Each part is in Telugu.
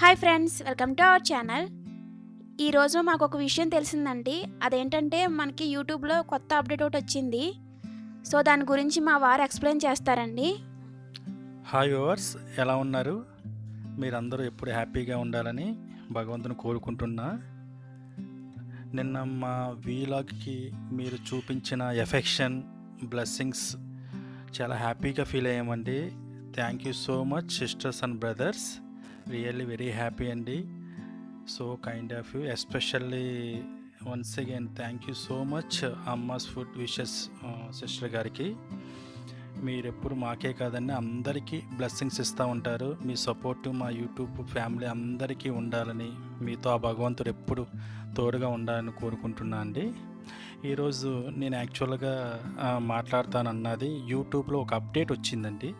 Hi friends welcome to our channel. ఈరోజు మాకు ఒక విషయం తెలిసిందండి. అదేంటంటే మనకి యూట్యూబ్లో కొత్త అప్డేట్ ఒకటి వచ్చింది. సో దాని గురించి మా వారు ఎక్స్ప్లెయిన్ చేస్తారండి. హాయ్ వ్యూవర్స్ ఎలా ఉన్నారు? మీరందరూ ఎప్పుడు హ్యాపీగా ఉండాలని భగవంతుని కోరుకుంటున్నా. నిన్న మా వీలాగ్కి మీరు చూపించిన ఎఫెక్షన్ బ్లెస్సింగ్స్ చాలా హ్యాపీగా feel అయ్యామండి. Thank you so much sisters and brothers. Really very happy అండి so kind of you especially once again thank you so much Amma's food wishes sister గారికి. మీరు ఎప్పుడు మాకే కాదండి అందరికీ బ్లెస్సింగ్స్ ఇస్తూ ఉంటారు. మీ సపోర్టు మా యూట్యూబ్ ఫ్యామిలీ అందరికీ ఉండాలని మీతో ఆ భగవంతుడు ఎప్పుడు తోడుగా ఉండాలని కోరుకుంటున్నా అండి. ఈరోజు నేను యాక్చువల్గా మాట్లాడతానన్నది యూట్యూబ్లో ఒక అప్డేట్ వచ్చిందండి.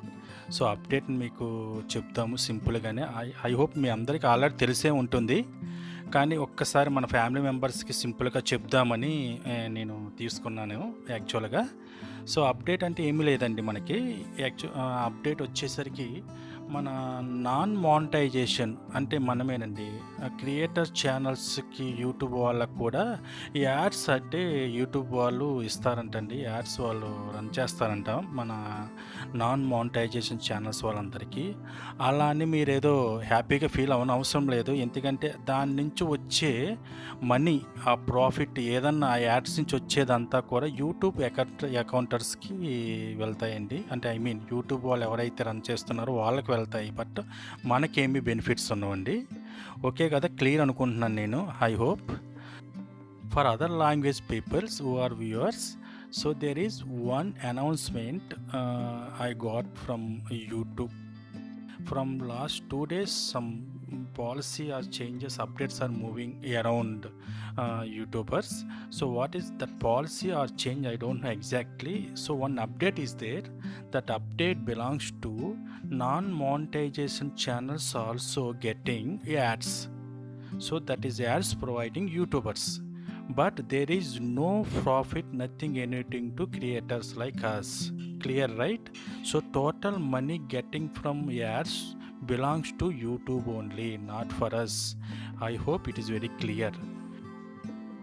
సో అప్డేట్ మీకు చెప్తాము సింపుల్గానే. ఐ ఐ హోప్ మీ అందరికీ ఆల్రెడీ తెలిసే ఉంటుంది. కానీ ఒక్కసారి మన ఫ్యామిలీ మెంబర్స్కి సింపుల్గా చెప్దామని నేను తీసుకున్నాను యాక్చువల్గా. సో అప్డేట్ అంటే ఏమీ లేదండి మనకి. యాక్చు అప్డేట్ వచ్చేసరికి మన నాన్ మానిటైజేషన్ అంటే మనమేనండి క్రియేటర్ ఛానల్స్కి యూట్యూబ్ వాళ్ళకు కూడా ఈ యాడ్స్ అంటే యూట్యూబ్ వాళ్ళు ఇస్తారంటండి యాడ్స్ వాళ్ళు రన్ చేస్తారంట మన నాన్ మానిటైజేషన్ ఛానల్స్ వాళ్ళందరికీ. అలా అని మీరు ఏదో హ్యాపీగా ఫీల్ అవ్వని అవసరం లేదు ఎందుకంటే దాని నుంచి వచ్చే మనీ ఆ ప్రాఫిట్ ఏదన్నా ఆ యాడ్స్ నుంచి వచ్చేదంతా కూడా యూట్యూబ్ అకౌంట్ అకౌంటర్స్కి వెళ్తాయండి. అంటే ఐ మీన్ యూట్యూబ్ వాళ్ళు ఎవరైతే రన్ చేస్తున్నారో వాళ్ళకి వెళ్తాయి. బట్ మనకేమి బెనిఫిట్స్ ఉండవండి. ఓకే కదా క్లియర్ అనుకుంటున్నాను నేను. I hope for other language peoples who are viewers. So there is one announcement uh, I got from YouTube. From last two days some policy or changes updates are moving around uh, YouTubers. So what is that policy or change I don't know exactly. So one update is there. That update belongs to to non monetization channels also getting ads. So that is ads providing youtubers. But there is no profit nothing anything to creators like us. Clear right? So total money getting from ads belongs to youtube only not for us. I hope it is very clear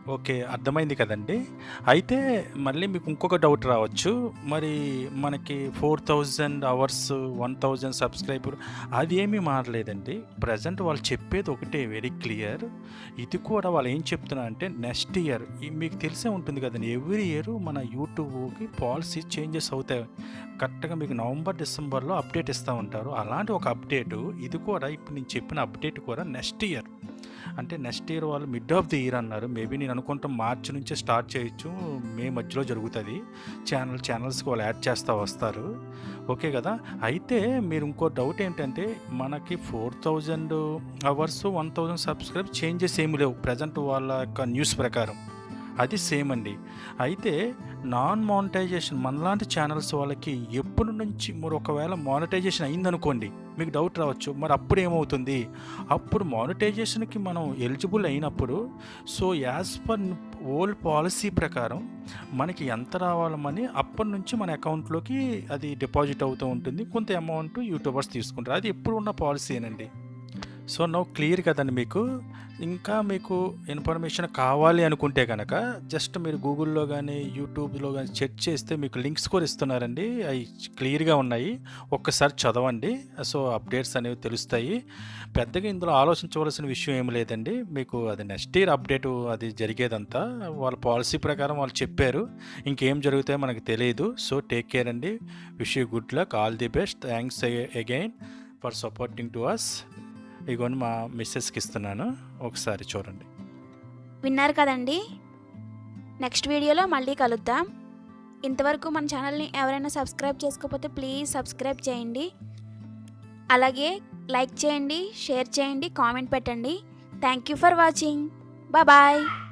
okay అర్థమైంది కదండి. అయితే మళ్ళీ మీకు ఇంకొక డౌట్ రావచ్చు. మరి మనకి four thousand hours one thousand subscriber అది ఏమీ మారలేదండి. ప్రజెంట్ వాళ్ళు చెప్పేది ఒకటే వెరీ క్లియర్. ఇది కూడా వాళ్ళు ఏం చెప్తున్నారు అంటే నెక్స్ట్ ఇయర్ మీకు తెలిసే ఉంటుంది కదండి ఎవ్రీ ఇయర్ మన యూట్యూబ్కి పాలసీ చేంజెస్ అవుతాయి. కరెక్ట్గా మీకు నవంబర్ డిసెంబర్లో అప్డేట్ ఇస్తూ ఉంటారు. అలాంటి ఒక అప్డేటు ఇది కూడా ఇప్పుడు నేను చెప్పిన అప్డేట్ కూడా నెక్స్ట్ ఇయర్. అంటే నెక్స్ట్ ఇయర్ వాళ్ళు మిడ్ ఆఫ్ ది ఇయర్ అన్నారు. మేబీ నేను అనుకుంటాం మార్చి నుంచే స్టార్ట్ చేయొచ్చు. మే మధ్యలో జరుగుతుంది. ఛానల్ ఛానల్స్కి వాళ్ళు యాడ్ చేస్తూ వస్తారు. ఓకే కదా? అయితే మీరు ఇంకో డౌట్ ఏంటంటే మనకి four thousand hours one thousand subscribe changes ఏమి లేవు. ప్రజెంట్ వాళ్ళ యొక్క న్యూస్ ప్రకారం. అది సేమ్ అండి. అయితే నాన్ మానిటైజేషన్ మనలాంటి ఛానల్స్ వాళ్ళకి ఎప్పటి నుంచి మరి ఒకవేళ మానిటైజేషన్ అయిందనుకోండి మీకు డౌట్ రావచ్చు. మరి అప్పుడు ఏమవుతుంది? అప్పుడు మానిటైజేషన్కి మనం ఎలిజిబుల్ అయినప్పుడు so as per old policy ప్రకారం మనకి ఎంత రావాలని అప్పటి నుంచి మన అకౌంట్లోకి అది డిపాజిట్ అవుతూ ఉంటుంది. కొంత అమౌంట్ యూట్యూబర్స్ తీసుకుంటారు. అది ఎప్పుడు ఉన్న పాలసీనండి సో నో క్లియర్ కదండి మీకు. ఇంకా మీకు ఇన్ఫర్మేషన్ కావాలి అనుకుంటే కనుక జస్ట్ మీరు గూగుల్లో కానీ యూట్యూబ్లో కానీ చెక్ చేస్తే మీకు లింక్స్ కూడా ఇస్తున్నారండి. అవి క్లియర్గా ఉన్నాయి. ఒక్కసారి చదవండి. సో అప్డేట్స్ అనేవి తెలుస్తాయి. పెద్దగా ఇందులో ఆలోచించవలసిన విషయం ఏమి లేదండి. మీకు అది నెక్స్ట్ ఇయర్ అప్డేట్ అది జరిగేదంతా. వాళ్ళ పాలసీ ప్రకారం వాళ్ళు చెప్పారు. ఇంకేం జరుగుతాయో మనకు తెలియదు. సో టేక్ కేర్ అండి. Wish you good luck. All the best. Thanks again for supporting to us. ఇగోని మా మిస్సెస్కి ఇస్తున్నాను. ఒకసారి చూడండి. విన్నారు కదండి? నెక్స్ట్ వీడియోలో మళ్ళీ కలుద్దాం. ఇంతవరకు మన ఛానల్ని ఎవరైనా సబ్స్క్రైబ్ చేసుకోకపోతే ప్లీజ్ సబ్స్క్రైబ్ చేయండి. అలాగే లైక్ చేయండి షేర్ చేయండి కామెంట్ పెట్టండి. Thank you for watching. Bye.